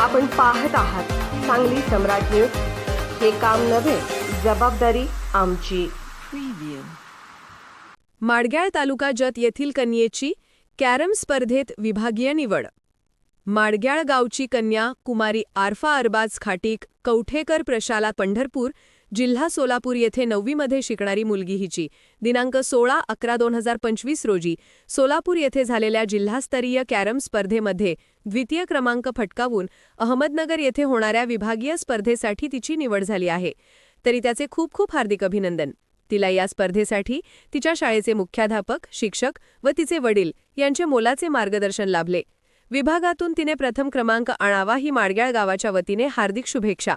आपण पाहत आहात सांगली सम्राट न्यूज. हे काम नव्हे जबाबदारी आमची. माडग्याळ तालुका जत येथील कन्येची कॅरम स्पर्धेत विभागीय निवड. माडग्याळ गावची कन्या कुमारी आरफा अरबाज खाटीक कवठेकर प्रशाला पंढरपूर जिल्हा सोलापूर येथे नववीमध्ये शिकणारी मुलगी हिची. दिनांक सोळा अकरा दोन हजार पंचवीस रोजी सोलापूर येथे झालेल्या जिल्हास्तरीय कॅरम स्पर्धेमध्ये द्वितीय क्रमांक फटकावून अहमदनगर येथे होणाऱ्या विभागीय स्पर्धेसाठी तिची निवड झाली आहे. तरी त्याचे खूप खूप हार्दिक अभिनंदन. तिला या स्पर्धेसाठी तिच्या शाळेचे मुख्याध्यापक शिक्षक व तिचे वडील यांचे मोलाचे मार्गदर्शन लाभले. विभागातून तिने प्रथम क्रमांक आणावा ही माडग्याळ गावाच्या वतीने हार्दिक शुभेच्छा.